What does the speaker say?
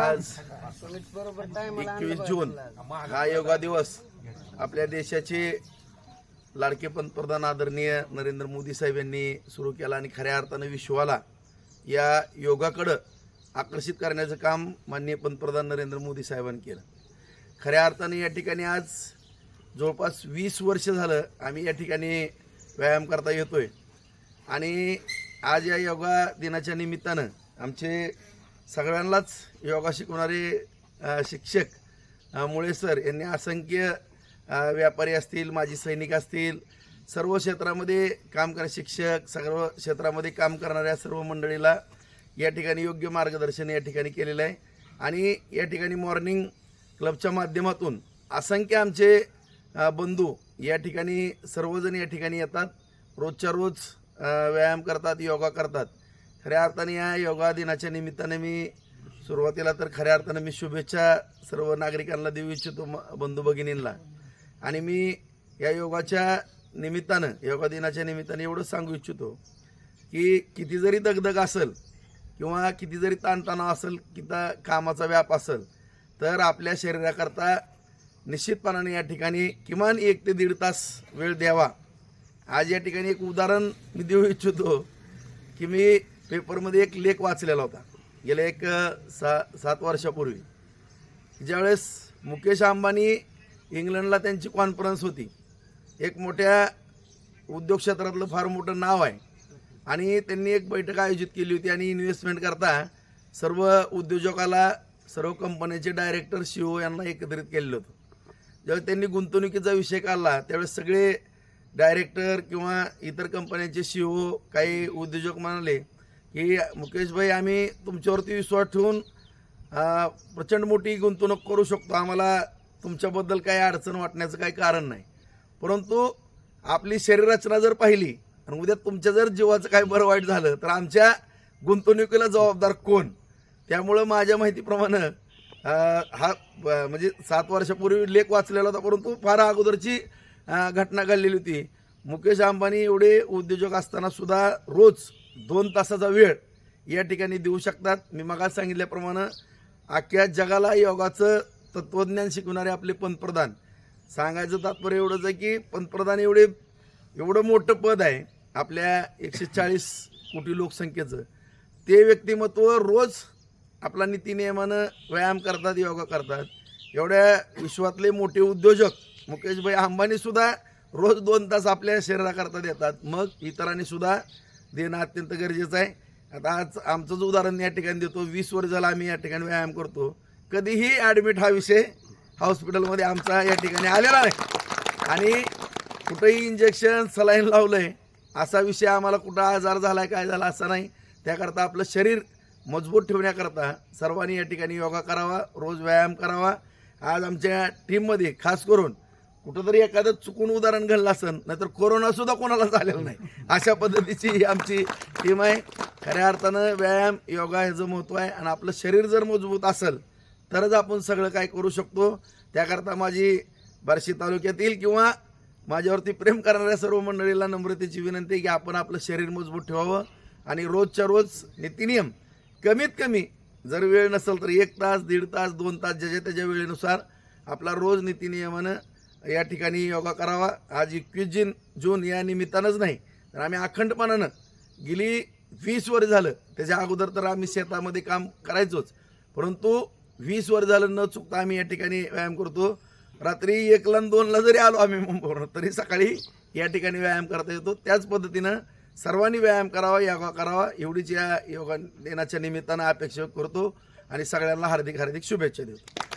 आज एकवीस जून हा योगा दिवस आपल्या देशाचे लाडके पंतप्रधान आदरणीय नरेंद्र मोदी साहेब यांनी सुरू केला आणि खऱ्या अर्थानं विश्वाला या योगाकडं आकर्षित करण्याचं काम माननीय पंतप्रधान नरेंद्र मोदी साहेबांनी केलं. खऱ्या अर्थाने या ठिकाणी आज जवळपास वीस वर्ष झालं आम्ही या ठिकाणी व्यायाम करता येतोय. आणि आज या योगा दिनाच्या निमित्तानं आमचे सगळ्यांनाच योगा शिकवणारे शिक्षक मुळे सर यांनी असंख्य व्यापारी असतील माजी सैनिक असतील सर्व क्षेत्रामध्ये काम करणारे शिक्षक सर्व क्षेत्रामध्ये काम करणाऱ्या सर्व मंडळीला या ठिकाणी योग्य मार्गदर्शन या ठिकाणी केलेलं आहे. आणि या ठिकाणी मॉर्निंग क्लबच्या माध्यमातून असंख्य आमचे बंधू या ठिकाणी सर्वजण या ठिकाणी येतात. रोजच्या रोज व्यायाम करतात योगा करतात. खऱ्या अर्थाने या योगा दिनाच्या निमित्ताने मी सुरुवातीला तर खऱ्या अर्थानं मी शुभेच्छा सर्व नागरिकांना देऊ इच्छितो म- बंधू भगिनींना. आणि मी या योगाच्या निमित्तानं योगा दिनाच्या निमित्तानं एवढं सांगू इच्छितो की किती जरी दगदग असेल किंवा किती जरी ताणतणाव असेल किती कामाचा व्याप असेल तर आपल्या शरीराकरता निश्चितपणाने या ठिकाणी किमान एक ते दीड तास वेळ द्यावा. आज या ठिकाणी एक उदाहरण मी देऊ इच्छितो की मी पेपरमध्ये एक लेख वाचलेला होता. गेल्या एक सा सात वर्षापूर्वी. ज्यावेळेस मुकेश अंबानी इंग्लंडला त्यांची कॉन्फरन्स होती. एक मोठ्या उद्योग क्षेत्रातलं फार मोठं नाव आहे. आणि त्यांनी एक बैठक आयोजित केली होती आणि इन्व्हेस्टमेंट करता सर्व उद्योजकाला सर्व कंपन्याचे डायरेक्टर सी ओ यांना एकत्रित केलेलं होतं. ज्यावेळेस त्यांनी गुंतवणुकीचा विषय काढला त्यावेळेस सगळे डायरेक्टर किंवा इतर कंपन्यांचे सी ओ काही उद्योजक म्हणाले की मुकेशभाई आम्ही तुमच्यावरती विश्वास ठेवून प्रचंड मोठी गुंतवणूक करू शकतो. आम्हाला तुमच्याबद्दल काही अडचण वाटण्याचं काही कारण नाही. परंतु आपली शरीररचना जर पाहिली आणि उद्या तुमच्या जर जीवाचं काही बरं वाईट झालं तर आमच्या गुंतवणुकीला जबाबदार कोण? त्यामुळं माझ्या माहितीप्रमाणे हा ब- म्हणजे सात वर्षापूर्वी लेख वाचलेला होता परंतु फार अगोदरची घटना घडलेली होती. मुकेश अंबानी एवढे उद्योजक असताना सुद्धा रोज दोन तासाचा वेळ या ठिकाणी देऊ शकतात. मी मगाच सांगितल्याप्रमाणे अख्ख्या जगाला योगाचं तत्त्वज्ञान शिकवणारे आपले पंतप्रधान. सांगायचं तात्पर्य एवढंच आहे की पंतप्रधान एवढे एवढं मोठं पद आहे आपल्या एकशे चाळीस कोटी लोकसंख्येचं. ते व्यक्तिमत्व रोज आपला नीतिनियमानं व्यायाम करतात योगा करतात. एवढ्या विश्वातले मोठे उद्योजक मुकेशभाई अंबानीसुद्धा रोज दोन तास आपल्या शरीराकरता देतात. मग इतरांनीसुद्धा देणं अत्यंत गरजेचं आहे. आता आज आमचं जो उदाहरण या ठिकाणी देतो वीस वर्ष झालं आम्ही या ठिकाणी व्यायाम करतो. कधीही ॲडमिट हा विषय हॉस्पिटलमध्ये आमचा या ठिकाणी आलेला नाही. आणि कुठंही इंजेक्शन सलाईन लावलंय असा विषय आम्हाला कुठं आजार झाला आहे काय झाला असा नाही. त्याकरता आपलं शरीर मजबूत ठेवण्याकरता सर्वांनी या ठिकाणी योगा करावा रोज व्यायाम करावा. आज आमच्या टीममध्ये खास करून कुठंतरी एखादं चुकून उदाहरण घडलं असेल नाहीतर कोरोना सुद्धा कोणाला झालेला नाही. अशा पद्धतीची ही आमची टीम आहे. खऱ्या अर्थानं व्यायाम योगा ह्याचं महत्त्व आहे आणि आपलं शरीर जर मजबूत असेल तरच आपण सगळं काय करू शकतो. त्याकरता माझी बार्शी तालुक्यातील किंवा माझ्यावरती प्रेम करणाऱ्या सर्व मंडळीला नम्रतेची विनंती आहे की आपण आपलं शरीर मजबूत ठेवावं आणि रोजच्या रोज नित्यनियम कमीत कमी जर वेळ नसेल तर एक तास दीड तास दोन तास ज्याच्या त्याच्या वेळेनुसार आपला रोज नीतिनियमानं या ठिकाणी योगा करावा. आज एकवीस जून जून या निमित्तानंच नाही तर आम्ही अखंडपणानं गेली वीस वर झालं त्याच्या अगोदर तर आम्ही शेतामध्ये काम करायचोच परंतु वीस वर झालं न चुकता आम्ही या ठिकाणी व्यायाम करतो. रात्री एकला दोनला जरी आलो आम्ही मुंबईवरून तरी सकाळी या ठिकाणी व्यायाम करता येतो. त्याच पद्धतीनं सर्वांनी व्यायाम करावा योगा करावा एवढीच या योगा दिनाच्या निमित्तानं अपेक्षा करतो. आणि सगळ्यांना हार्दिक हार्दिक शुभेच्छा देतो.